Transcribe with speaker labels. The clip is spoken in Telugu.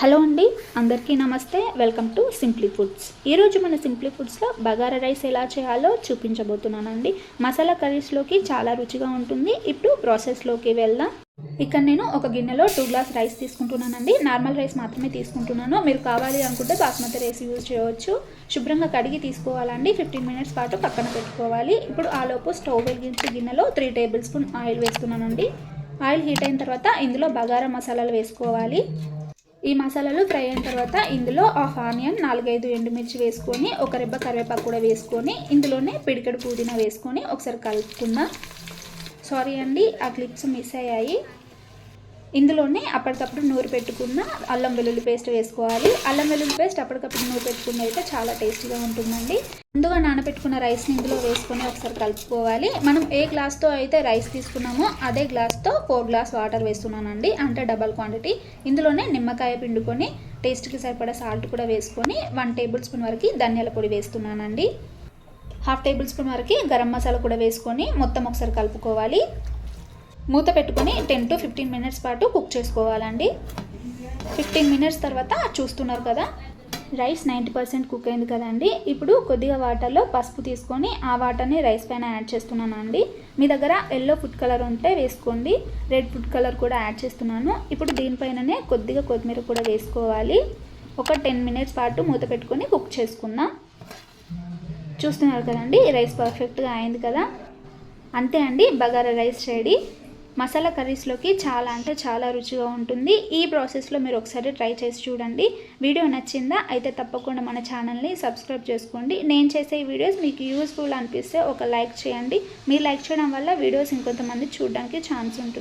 Speaker 1: హలో అండి అందరికీ నమస్తే. Welcome to simply foods. ఈరోజు మన సింప్లీ ఫుడ్స్లో బగారా రైస్ ఎలా చేయాలో చూపించబోతున్నానండి. మసాలా కర్రీస్లోకి చాలా రుచిగా ఉంటుంది. ఇప్పుడు ప్రాసెస్లోకి వెళ్దాం. ఇక్కడ నేను ఒక గిన్నెలో టూ గ్లాస్ రైస్ తీసుకుంటున్నానండి. నార్మల్ రైస్ మాత్రమే తీసుకుంటున్నాను. మీరు కావాలి అనుకుంటే బాస్మతి రైస్ యూజ్ చేయవచ్చు. శుభ్రంగా కడిగి తీసుకోవాలండి. ఫిఫ్టీన్ మినిట్స్ పాటు పక్కన పెట్టుకోవాలి. ఇప్పుడు ఆలోపు స్టవ్ వెలిగించి గిన్నెలో త్రీ టేబుల్ స్పూన్ ఆయిల్ వేస్తున్నానండి. ఆయిల్ హీట్ అయిన తర్వాత ఇందులో బగారా మసాలాలు వేసుకోవాలి. ఈ మసాలాలు ఫ్రై అయిన తర్వాత ఇందులో హాఫ్ ఆనియన్ నాలుగైదు ఎండుమిర్చి వేసుకొని ఒక రెబ్బ కరివేపాకు కూడా వేసుకొని ఇందులోనే పిడికెడు పుదీనా వేసుకొని ఒకసారి కలుపుకుందాం. సారీ అండి ఆ క్లిప్స్ మిస్ అయ్యాయి. ఇందులోనే అప్పటికప్పుడు నూరు పెట్టుకున్న అల్లం వెల్లుల్లి పేస్ట్ వేసుకోవాలి. అల్లం వెల్లుల్లి పేస్ట్ అప్పటికప్పుడు నూరు పెట్టుకున్న అయితే చాలా టేస్టీగా ఉంటుందండి. ముందుగా నానబెట్టుకున్న రైస్ని ఇందులో వేసుకొని ఒకసారి కలుపుకోవాలి. మనం ఏ గ్లాస్తో అయితే రైస్ తీసుకున్నామో అదే గ్లాస్తో ఫోర్ గ్లాస్ వాటర్ వేస్తున్నానండి. అంటే డబల్ క్వాంటిటీ. ఇందులోనే నిమ్మకాయ పిండుకొని టేస్ట్కి సరిపడా సాల్ట్ కూడా వేసుకొని వన్ టేబుల్ స్పూన్ వరకు ధనియాల పొడి వేస్తున్నానండి. హాఫ్ టేబుల్ స్పూన్ వరకు గరం మసాలా కూడా వేసుకొని మొత్తం ఒకసారి కలుపుకోవాలి. మూత పెట్టుకొని టెన్ టు ఫిఫ్టీన్ మినిట్స్ పాటు కుక్ చేసుకోవాలండి. ఫిఫ్టీన్ మినిట్స్ తర్వాత చూస్తున్నారు కదా రైస్ నైంటీ పర్సెంట్ కుక్ అయింది కదండి. ఇప్పుడు కొద్దిగా వాటర్లో పసుపు తీసుకొని ఆ వాటర్ని రైస్ పైన యాడ్ చేస్తున్నాను అండి మీ దగ్గర ఎల్లో ఫుడ్ కలర్ ఉంటే వేసుకోండి. రెడ్ ఫుడ్ కలర్ కూడా యాడ్ చేస్తున్నాను. ఇప్పుడు దీనిపైననే కొద్దిగా కొత్తిమీర కూడా వేసుకోవాలి. ఒక టెన్ మినిట్స్ పాటు మూత పెట్టుకొని కుక్ చేసుకుందాం. చూస్తున్నారు కదండి రైస్ పర్ఫెక్ట్గా అయింది కదా. అంతే అండి బగారా రైస్ రెడీ. మసాలా కర్రీస్లోకి చాలా అంటే చాలా రుచిగా ఉంటుంది. ఈ ప్రాసెస్లో మీరు ఒకసారి ట్రై చేసి చూడండి. వీడియో నచ్చిందా? అయితే తప్పకుండా మన ఛానల్ని సబ్స్క్రైబ్ చేసుకోండి. నేను చేసే వీడియోస్ మీకు యూస్ఫుల్ అనిపిస్తే ఒక లైక్ చేయండి. మీరు లైక్ చేయడం వల్ల వీడియోస్ ఇంకొంతమంది చూడడానికి ఛాన్స్ ఉంటుంది.